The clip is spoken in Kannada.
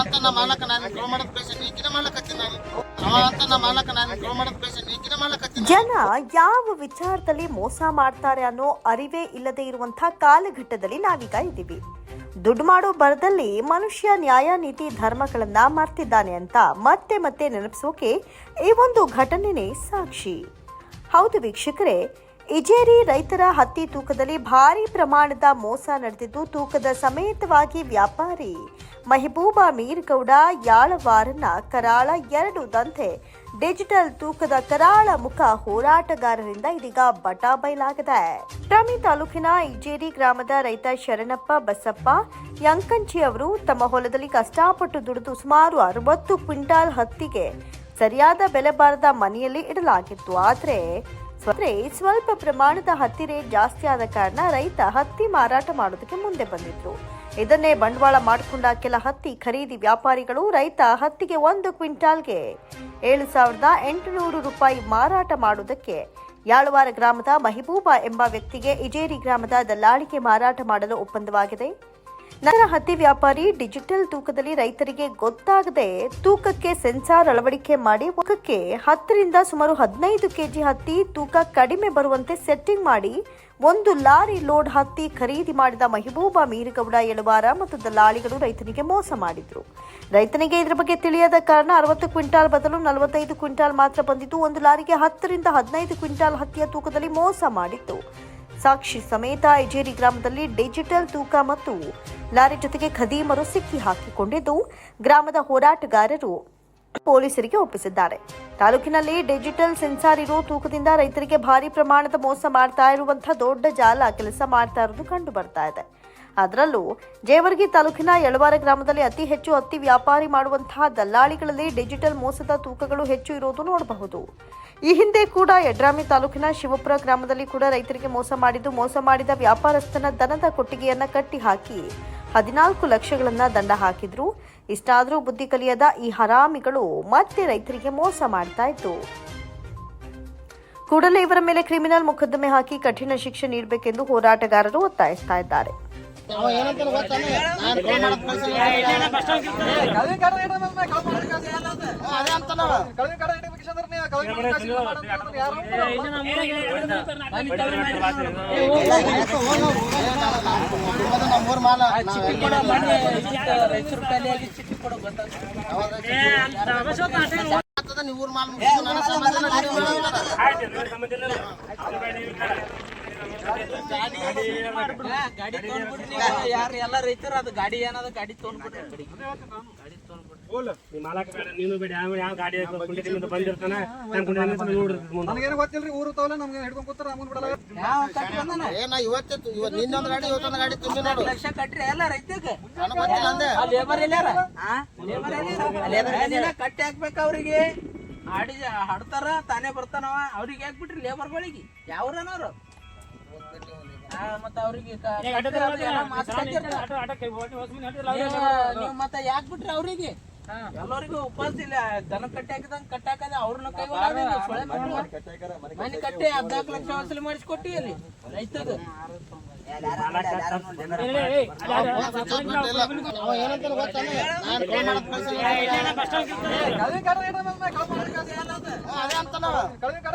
ಮಾಲಕ ಅಂತ ನಮ್ಮ ಮಾಲಕ ನಾನು ಗ್ರೋ ಮಾಲಕತ್ತೀನಿ ಜನ ಯಾವ ವಿಚಾರದಲ್ಲಿ ಮೋಸ ಮಾಡ್ತಾರೆ ಅನ್ನೋ ಅರಿವೇ ಇಲ್ಲದೆ ಇರುವಂತಹ ಕಾಲಘಟ್ಟದಲ್ಲಿ ನಾವೀಗ ಇದ್ದೀವಿ. ದುಡ್ಡು ಮಾಡೋ ಬರದಲ್ಲಿ ಮನುಷ್ಯ ನ್ಯಾಯ, ನೀತಿ, ಧರ್ಮಗಳನ್ನ ಮರ್ತಿದ್ದಾನೆ ಅಂತ ಮತ್ತೆ ಮತ್ತೆ ನೆನಪಿಸೋಕೆ ಈ ಒಂದು ಘಟನೆನೇ ಸಾಕ್ಷಿ. ಹೌದು ವೀಕ್ಷಕರೇ ಇಜೇರಿ ರೈತರ ಹತ್ತಿ ತೂಕದಲ್ಲಿ ಭಾರಿ ಪ್ರಮಾಣದ ಮೋಸ ನಡೆದಿದ್ದು, ತೂಕದ ಸಮೇತವಾಗಿ ವ್ಯಾಪಾರಿ ಮೆಹಬೂಬಾ ಮೀರ್ಗೌಡ ಯಾಳವಾರನ ಕರಾಳ ಎರಡು ದಂತೆ ಡಿಜಿಟಲ್ ತೂಕದ ಕರಾಳ ಮುಖ ಹೋರಾಟಗಾರರಿಂದ ಇದೀಗ ಬಟ ಬಯಲಾಗಿದೆ. ತಾಲೂಕಿನ ಇಜೇರಿ ಗ್ರಾಮದ ರೈತ ಶರಣಪ್ಪ ಬಸಪ್ಪ ಯಂಕಂಚಿ ಅವರು ತಮ್ಮ ಹೊಲದಲ್ಲಿ ಕಷ್ಟಪಟ್ಟು ದುಡಿದು ಸುಮಾರು ಅರವತ್ತು ಕ್ವಿಂಟಾಲ್ ಹತ್ತಿಗೆ ಸರಿಯಾದ ಬೆಲೆ ಬಾರದ ಮನೆಯಲ್ಲಿ ಇಡಲಾಗಿತ್ತು. ಆದರೆ ಸ್ವಲ್ಪ ಪ್ರಮಾಣದ ಹತ್ತಿ ರೇಟ್ ಜಾಸ್ತಿ ಆದ ಕಾರಣ ರೈತ ಹತ್ತಿ ಮಾರಾಟ ಮಾಡೋದಕ್ಕೆ ಮುಂದೆ ಬಂದಿದ್ರು. ಇದನ್ನೇ ಬಂಡವಾಳ ಮಾಡಿಕೊಂಡ ಕೆಲ ಹತ್ತಿ ಖರೀದಿ ವ್ಯಾಪಾರಿಗಳು ರೈತ ಹತ್ತಿಗೆ ಒಂದು ಕ್ವಿಂಟಾಲ್ಗೆ ಏಳು ಸಾವಿರದ ಎಂಟುನೂರು ರೂಪಾಯಿ ಮಾರಾಟ ಮಾಡುವುದಕ್ಕೆ ಯಾಳವಾರ ಗ್ರಾಮದ ಮಹಿಬೂಬಾ ಎಂಬ ವ್ಯಕ್ತಿಗೆ ಇಜೇರಿ ಗ್ರಾಮದ ದಲ್ಲಾಳಿಗೆ ಮಾರಾಟ ಮಾಡಲು ಒಪ್ಪಂದವಾಗಿದೆ. ನಂತರ ಹತ್ತಿ ವ್ಯಾಪಾರಿ ಡಿಜಿಟಲ್ ತೂಕದಲ್ಲಿ ರೈತರಿಗೆ ಗೊತ್ತಾಗದೆ ತೂಕಕ್ಕೆ ಸೆನ್ಸಾರ್ ಅಳವಡಿಕೆ ಮಾಡಿ ತೂಕಕ್ಕೆ ಹತ್ತರಿಂದ ಸುಮಾರು ಹದಿನೈದು ಕೆಜಿ ಹತ್ತಿ ತೂಕ ಕಡಿಮೆ ಬರುವಂತೆ ಸೆಟ್ಟಿಂಗ್ ಮಾಡಿ ಒಂದು ಲಾರಿ ಲೋಡ್ ಹತ್ತಿ ಖರೀದಿ ಮಾಡಿದ ಮೆಹಬೂಬಾ ಮೀರಗೌಡ ಎಳುವಾರ ಮತ್ತು ದಲ್ಲಾಳಿಗಳು ರೈತನಿಗೆ ಮೋಸ ಮಾಡಿದ್ರು. ರೈತನಿಗೆ ಇದರ ಬಗ್ಗೆ ತಿಳಿಯದ ಕಾರಣ ಅರವತ್ತು ಕ್ವಿಂಟಾಲ್ ಬದಲು ನಲವತ್ತೈದು ಕ್ವಿಂಟಾಲ್ ಮಾತ್ರ ಬಂದಿದ್ದು, ಒಂದು ಲಾರಿಗೆ ಹತ್ತರಿಂದ ಹದಿನೈದು ಕ್ವಿಂಟಾಲ್ ಹತ್ತಿಯ ತೂಕದಲ್ಲಿ ಮೋಸ ಮಾಡಿತ್ತು. ಸಾಕ್ಷಿ ಸಮೇತ ಐಜೇರಿ ಗ್ರಾಮದಲ್ಲಿ ಡಿಜಿಟಲ್ ತೂಕ ಮತ್ತು ಲಾರಿ ಜೊತೆಗೆ ಖದೀಮರು ಸಿಕ್ಕಿ ಹಾಕಿಕೊಂಡಿದ್ದು ಗ್ರಾಮದ ಹೋರಾಟಗಾರರು ಪೊಲೀಸರಿಗೆ ಒಪ್ಪಿಸಿದ್ದಾರೆ. ತಾಲೂಕಿನಲ್ಲಿ ಡಿಜಿಟಲ್ ಸೆನ್ಸಾರ್ ಇರೋ ತೂಕದಿಂದ ರೈತರಿಗೆ ಭಾರಿ ಪ್ರಮಾಣದ ಮೋಸ ಮಾಡ್ತಾ ಇರುವಂತಹ ದೊಡ್ಡ ಜಾಲ ಕೆಲಸ ಮಾಡ್ತಾ ಇರೋದು ಕಂಡು ಬರ್ತಾ ಇದೆ. ಅದರಲ್ಲೂ ಜೇವರ್ಗಿ ತಾಲೂಕಿನ ಯಳವಾರ ಗ್ರಾಮದಲ್ಲಿ ಅತಿ ಹೆಚ್ಚು ಅತಿ ವ್ಯಾಪಾರಿ ಮಾಡುವಂತಹ ದಲ್ಲಾಳಿಗಳಲ್ಲಿ ಡಿಜಿಟಲ್ ಮೋಸದ ತೂಕಗಳು ಹೆಚ್ಚು ಇರೋದು ನೋಡಬಹುದು. ಈ ಹಿಂದೆ ಕೂಡ ಯಡ್ರಾಮಿ ತಾಲೂಕಿನ ಶಿವಪುರ ಗ್ರಾಮದಲ್ಲಿ ಕೂಡ ರೈತರಿಗೆ ಮೋಸ ಮಾಡಿದ್ದು, ಮೋಸ ಮಾಡಿದ ವ್ಯಾಪಾರಸ್ಥನ ದನದ ಕೊಟ್ಟಿಗೆಯನ್ನ ಕಟ್ಟಿ ಹಾಕಿ ಹದಿನಾಲ್ಕು ಲಕ್ಷಗಳನ್ನು ದಂಡ ಹಾಕಿದ್ರು. ಇಷ್ಟಾದರೂ ಬುದ್ಧಿ ಕಲಿಯದ ಈ ಹರಾಮಿಗಳು ಮತ್ತೆ ರೈತರಿಗೆ ಮೋಸ ಮಾಡ್ತಾ ಇತ್ತು ಕೂಡಲೇ ಇವರ ಮೇಲೆ ಕ್ರಿಮಿನಲ್ ಮೊಕದ್ದಮೆ ಹಾಕಿ ಕಠಿಣ ಶಿಕ್ಷೆ ನೀಡಬೇಕೆಂದು ಹೋರಾಟಗಾರರು ಒತ್ತಾಯಿಸ್ತಾ ಇದ್ದಾರೆ. ಅವ ಏನಂತ ಗೊತ್ತಾನೆ ನಾನು ಗ್ರೋ ಮಾಡೋದ್ ಪೇಷಂಟ್ ಅದೇ ಅಂತ ನಾವು ನಮ್ಮೂರ್ ಮಾಲ ನೀವು ಊರ್ ಮಾಲ್ ಮುಗಿಸ್ಕೊಂಡು ನನ್ನ ನೋಡಿ ನೀವು ಹೇಳೋದು. ಗಾಡಿ ತೊಗೊಂಡ್ಬಿಡ್ರಿ ನೀವು ಯಾರು ಎಲ್ಲ ರೈತರು ಅದು ಗಾಡಿ ಏನದ ಗಾಡಿ ತೊಗೊಂಡ್ಬಿಡ್ರಿ ಗಾಡಿ ತೊಗೊಂಡ್ಬಿಡ್ರಿ ನೀ ಮಾಲಕ ನೀನು ಬೇಡ ಯಾವ ಯಾವ ಗಾಡಿ ಕುಂಡಿನಿಂದ ಬಂದಿರ್ತಾನ ನಾನು ಕುಂಡಿನಿಂದ ನೋಡಿರ್ತೀನಿ ಮುಂದೆ ನನಗೇನು ಗೊತ್ತಿಲ್ರಿ ಊರು ತವಲ ನಮ್ಗೆ ಹಿಡ್ಕೊಂಡ್ ಕೂತಾರ ನಮ್ಗೆ ಬಿಡಲ್ಲ ಇವತ್ತೇ ಇವತ್ತು ನಿನ್ನೊಂದು ಗಾಡಿ ಇವತ್ತೊಂದು ಗಾಡಿ ತುಂಬಿ ನೋಡು ಲಕ್ಷ ಕಟ್ರಿ ಎಲ್ಲ ಲೇಬರ್ ಎಲ್ಲಾರ ಲೇಬರ್ ಎಲ್ಲಾರ ಕಟ್ಟಿ ಹಾಕ್ಬೇಕ ಅವ್ರಿಗೆ. ಹಾಡಿ ಹಾಡ್ತಾರ ತಾನೇ ಬರ್ತಾನವ. ಅವ್ರಿಗೆ ಹಾಕ್ಬಿಟ್ರಿ ಲೇಬರ್ಗಳಿಗೆ ಯಾವ್ರನವ್ರು? ಮತ್ತ ಅವ್ರಿಗೆ. ನೀವು ಮತ್ತೆ ಯಾಕೆ ಬಿಟ್ರಿ ಅವ್ರಿಗೆ ಎಲ್ಲರಿಗೂ ಉಪವಾಸ ಇಲ್ಲ ದನ ಕಟ್ಟಿ ಹಾಕಿದಂಗ ಕಟ್ಟಾಕದ ಅವ್ರನ್ನ ಕೈ ಮನೆ ಕಟ್ಟಿ ಹದ್ನಾಲ್ಕು ಲಕ್ಷ ವಸೂಲಿ ಮಾಡಿಸ್ಕೊಟ್ಟಿ ಅಲ್ಲಿ ರೈತದ ಕಾಡ